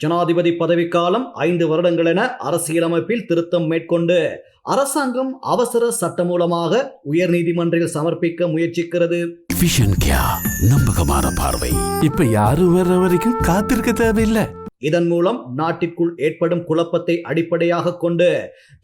ஜனாதிபதி பதவிக்காலம் ஐந்து வருடங்கள் என அரசியலமைப்பில் திருத்தம் மேற்கொண்டு அரசாங்கம் அவசர சட்டமூலமாக உயர்நீதிமன்றில் சமர்ப்பிக்க முயற்சிக்கிறது. விஷன் கியா நம்பகமான பார்வை இப்ப யாரும் வர்ற வரைக்கும் காத்திருக்க தேவையில்லை. இதன் மூலம் நாட்டிற்குள் ஏற்படும் குழப்பத்தை அடிப்படையாக கொண்டு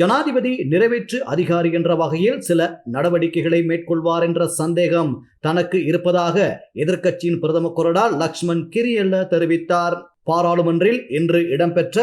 ஜனாதிபதி நிறைவேற்று அதிகாரி என்ற வகையில் சில நடவடிக்கைகளை மேற்கொள்வார் என்ற சந்தேகம் தனக்கு இருப்பதாக எதிர்க்கட்சியின் பிரதம கொறடா லக்ஷ்மண் கிரியல்ல தெரிவித்தார். பாராளுமன்றில் இன்று இடம்பெற்ற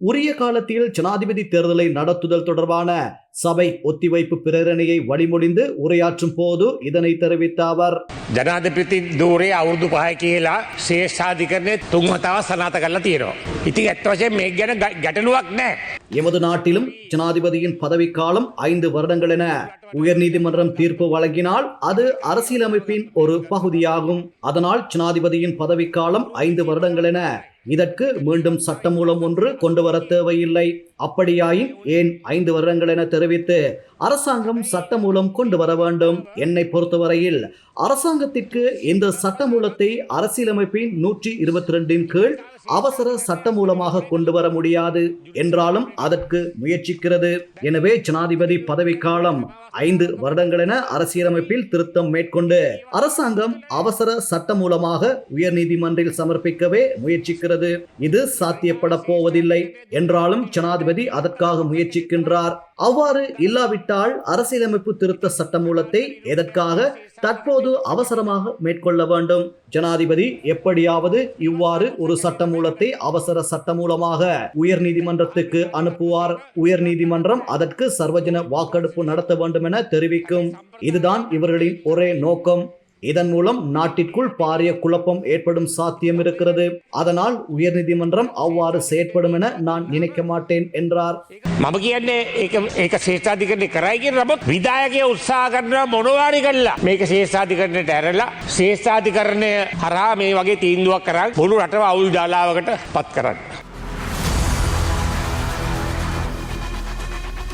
உரிய காலத்தில் ஜனாதிபதி தேர்தலை நடத்துதல் தொடர்பான சபை ஒத்திவைப்பு பிரேரணையை வழிமொழிந்து உரையாற்றும் போது இதனை தெரிவித்த அவர் ජනාධපති දූරේ අවුරුදු පහය කියලා ශේෂ්ඨාධිකරණය තුන්වතාව සනාත කරලා තියෙනවා. ඉතින් ඇත්ත වශයෙන් මේ ගැන ග- ගැටලුවක් නෑ. எமது நாட்டிலும் ஜனாதிபதியின் பதவிக்காலம் ஐந்து வருடங்கள் என உயர்நீதிமன்றம் தீர்ப்பு வழங்கினால் அது அரசியலமைப்பின் ஒரு பகுதியாகும் அதனால் ஜனாதிபதியின் பதவிக்காலம் ஐந்து வருடங்கள் என இதற்கு மீண்டும் சட்டமூலம் ஒன்று கொண்டு வர தேவையில்லை. அப்படியாயின் ஏன் ஐந்து வருடங்கள் என தெரிவித்து அரசாங்கம் சட்டமூலம் கொண்டு வர வேண்டும்? என்னை பொறுத்தவரையில் அரசாங்கத்திற்கு இந்த சட்டமூலத்தை அரசியலமைப்பின் நூற்றி இருபத்தி ரெண்டின் கீழ் அவசர சட்டமூலமாக கொண்டு வர முடியாது என்றாலும் அதற்கு முயற்சிக்கிறது. எனவே ஜனாதிபதி பதவிக்காலம் ஐந்து வருடங்கள் என அரசியலமைப்பில் திருத்தம் மேற்கொண்டு அரசாங்கம் அவசர சட்டமூலமாக உயர்நீதிமன்றில் சமர்ப்பிக்கவே முயற்சிக்கிறது. இது சாத்தியப்பட போவதில்லை. என்றாலும் ஜனாதிபதி அதற்காக முயற்சிக்கின்றார். அவ்வாறு இல்லாவிட்டால் அரசியலமைப்பு திருத்த சட்டமூலத்தை எதற்காக தற்போது அவசரமாக மேற்கொள்ள வேண்டும்? ஜனாதிபதி எப்படியாவது இவ்வாறு ஒரு சட்டமூலத்தை அவசர சட்டமூலமாக உயர் நீதிமன்றத்துக்கு அனுப்புவார். உயர் நீதிமன்றம் அதற்கு சர்வஜன வாக்கெடுப்பு நடத்த வேண்டும் என தெரிவிக்கும். இதுதான் இவர்களின் ஒரே நோக்கம். இதன் மூலம் நாட்டிற்குள் பாரிய குழப்பம் ஏற்படும் சாத்தியம் இருக்கிறது அதனால் உயர்நீதிமன்றம் அவ்வாறு செயற்படும் என நான் நினைக்க மாட்டேன் என்றார் මම කියන්නේ ඒක ඒක ශේෂ්ඨාධිකරණය කරයිගෙන නමුත් විදායකය උත්සා කරන මොනවාරි කල්ලා මේක ශේෂ්ඨාධිකරණයට ඇරලා ශේෂ්ඨාධිකරණය හරහා මේ වගේ තීන්දුවක් කරන්න මුළු රටව අවුල් ජාලාවකට පත් කරන්න.